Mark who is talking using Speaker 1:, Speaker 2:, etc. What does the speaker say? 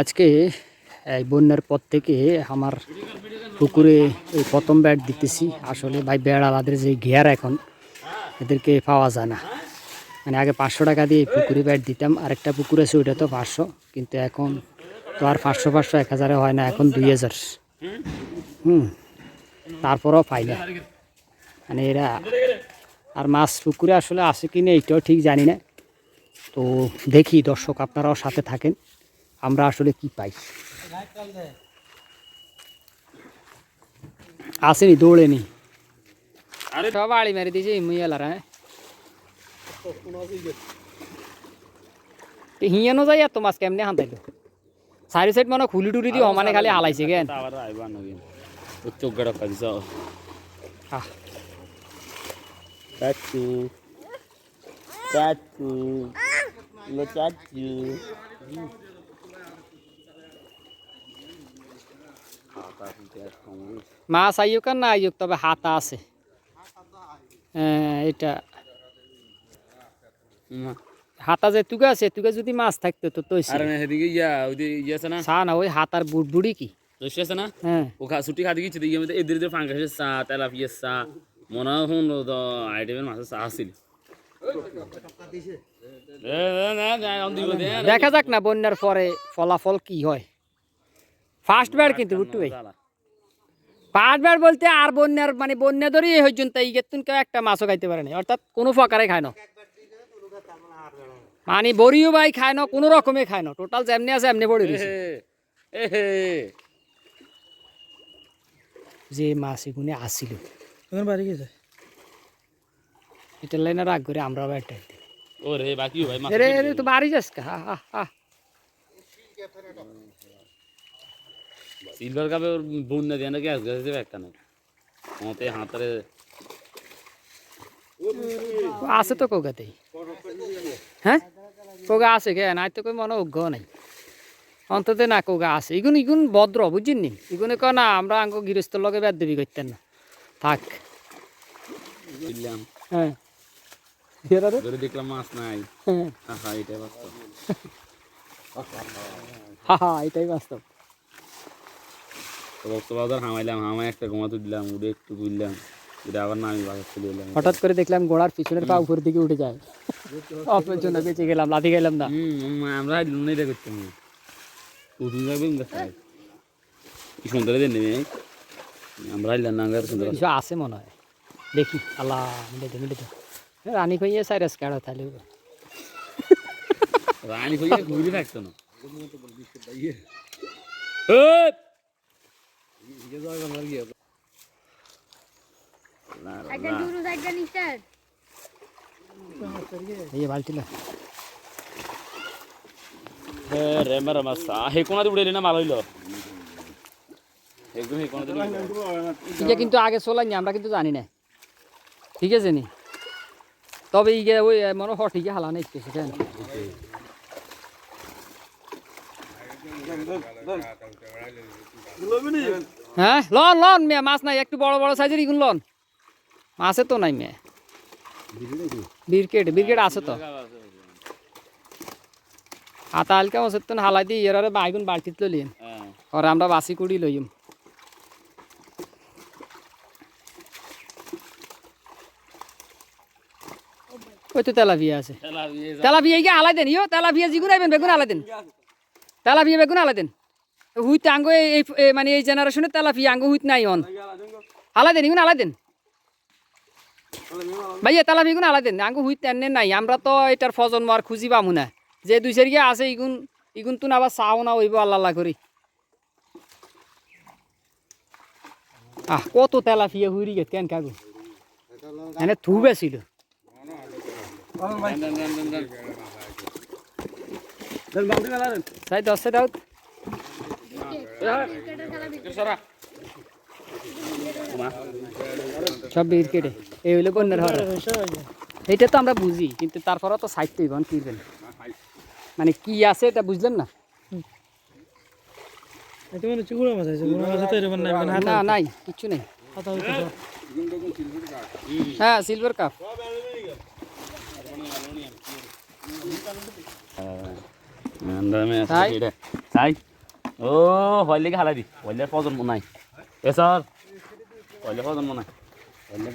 Speaker 1: আজকে, এই বন্যার পর থেকে আমার পুকুরে এই প্রথম ব্যাট দিতেছি। আসলে ভাই বেড়ালাদের যে ঘের এখন, এদেরকে পাওয়া যায় না। মানে আগে পাঁচশো টাকা দিয়ে পুকুরে ব্যাট দিতাম, আরেকটা পুকুর আছে, ওইটা তো পাঁচশো। কিন্তু এখন তো আর পাঁচশো পাঁচশো, এক হাজারে হয় না, এখন দুই হাজার। হুম, তারপরও পাই না। মানে এরা আর মাছ পুকুরে আসলে আছে কি না এইটাও ঠিক জানি না। তো দেখি দর্শক আপনারাও সাথে থাকেন। আমরা আসলে কি পাই আসেনি দৌড়েনি আরে সব আড়ি মেরে দিয়েছে মুইয়ালারা হ্যাঁ হিয়ানো যাই এত মাছ কেমনে হান্তাইলো চারি সাইড মানে খুলি টুলি দিয়ে সমানে খালি হালাইছে কেন
Speaker 2: আবার আইবা নগিন ও চোখ গড়া কাজি যাও
Speaker 1: আহ,
Speaker 2: চাচু চাচু লো চাচু
Speaker 1: মাছ আইয়ুক আর না আইয়ুক তবে হাতা আছে হ্যাঁ, এটা হাতা যে তুগা আছে তুগা যদি মাছ থাকতো তো তো
Speaker 2: আরে না হেদিকে ইয়া ওই ইয়া আছে না
Speaker 1: চা না ওই হাতার বুড় বুড়ি কি
Speaker 2: রসি আছে না
Speaker 1: হ্যাঁ
Speaker 2: ও খা ছুটি খাতে গেছে দিয়ে মধ্যে এদের ফাঙ্গাসের চা তেলাপিয়ার চা মনে হয় আইটেমের মাছের দে, না,
Speaker 1: দেখা যাক না বন্যার পরে ফলাফল কি হয় ফার্স্ট ব্যাট কিন্তু বুট্টু ভাই। ফার্স্ট ব্যাট বলতে আর বন্যার মানে বন্যা ধরে এই পর্যন্ত এই গেতুন কেউ একটা মাছও খাইতে পারে না। অর্থাৎ কোনো প্রকারে খায় না। মানে বড়িও ভাই খায় না কোনো রকমে খায় না। টোটাল যেমনি আছে এমনি পড়ে রয়েছে। যে মাছ এগুনে আসিল।
Speaker 3: তোমার বাড়ি গেছে?
Speaker 1: এটার লাইনে রাগ করে আমরাও ব্যাটটা
Speaker 2: ও রে বাকি ভাই মাছ
Speaker 1: রে রে তো বাড়ি যাস কা? হা হা হা।
Speaker 2: সিলভার কাপে ওর বন্যা দিয়ে নাকি? আসবে আসবে একটা না মতে হাতারে
Speaker 1: আছে তো কোগাতেই। হ্যাঁ? কোগা আছে কে? নাই তো কই মনে উগ্র নাই। অন্তত না কোগা আছে। ইগুন ইগুন ভদ্র বুঝছেন নি? ইগুনে কয় না আমরা আঙ্গ গৃহস্থর লগে বেদ দেবী করতেন না। থাক। হ্যাঁ।
Speaker 2: দেখলাম মাছ নাই।
Speaker 1: হ্যাঁ।
Speaker 2: আহা এটা বাস্তব।
Speaker 1: হা হা এটাই বাস্তব।
Speaker 2: তো কক্সবাজার হামাইলাম হামাই একটা ঘুমাতে দিলাম উড়ে একটু বুঝলাম এটা আবার না আমি বাজার চলে এলাম।
Speaker 1: হঠাৎ করে দেখলাম গোড়ার পিছনের পা উপরের দিকে উঠে যায়। অল্পের জন্য বেঁচে গেলাম লাথি গেলাম না।
Speaker 2: হুম আমরা হাইলাম এটা করতাম। উঠুন যাবে কি সুন্দর দেন নেবে আমরা হাইলাম না সুন্দর
Speaker 1: কিছু আছে মনে হয়। দেখি আল্লাহ মিলে মিলে রানী কইয়ে সাইরাস কাড়ো তাহলে।
Speaker 2: রানী হয়ে ঘুরে থাকতো না। দিলে
Speaker 1: ইগে কিন্তু আগে চলাই নি আমরা কিন্তু জানি না। ঠিক আছে নি? তবে ইগে ওই মনে হয় ঠিকই হালা নেই হ্যাঁ? লন লন মেয়ে মাছ নাই একটু বড় বড় সাইজের ইগুন লন। মাছে তো নাই মেয়ে। বিরকেট বিরকেট আছে তো। হাতা হালকা মাছের তো হালাই দিয়ে এরারে বাইগুন লইম
Speaker 2: হ্যাঁ
Speaker 1: আর আমরা বাসি কুড়ি লইম। ওই তো তেলা তেলাপিয়া আছে। তেলাপিয়া গিয়ে আলাই দেন? ইয়ো তেলাপিয়া জিগুন আইবেন বেগুন আলাই দেন। তেলাপিয়া বেগুন আলাই দেন। হুইতে আঙ্গ এই মানে এই জেনারেশনে তেলাপিয়া আঙ্গ হুইত নাই অন। আলাই দেন ইগুন আলাই দেন ভাইয়া তেলাপিয়া ইগুন আলাই দেন আঙ্গ হুইত এনে নাই। আমরা তো এটার প্রজন্ম আর খুঁজি পামু না যে দুই চারিয়া আছে ইগুন ইগুন তুন আবার চাও না হইব আল্লাহ আল্লাহ করি। আহ কত তেলাপিয়া হুইরি গেত কেন কাগু? এনে থুবে ছিল। দশে দাও
Speaker 2: সরা
Speaker 1: সব কেটে। এই হইলে বন্যার হর এইটা তো আমরা বুঝি কিন্তু তারপরেও তো সাইড কিনবেন মানে কি আছে এটা বুঝলেন না?
Speaker 3: মানে
Speaker 1: না নাই কিচ্ছু নেই। হ্যাঁ সিলভার কাপ তাই?
Speaker 2: ও হইলে কি হালাই দি? হইলে প্রজন্ম নাই। এ স্যার হইলে প্রজন্ম নাই। হইলে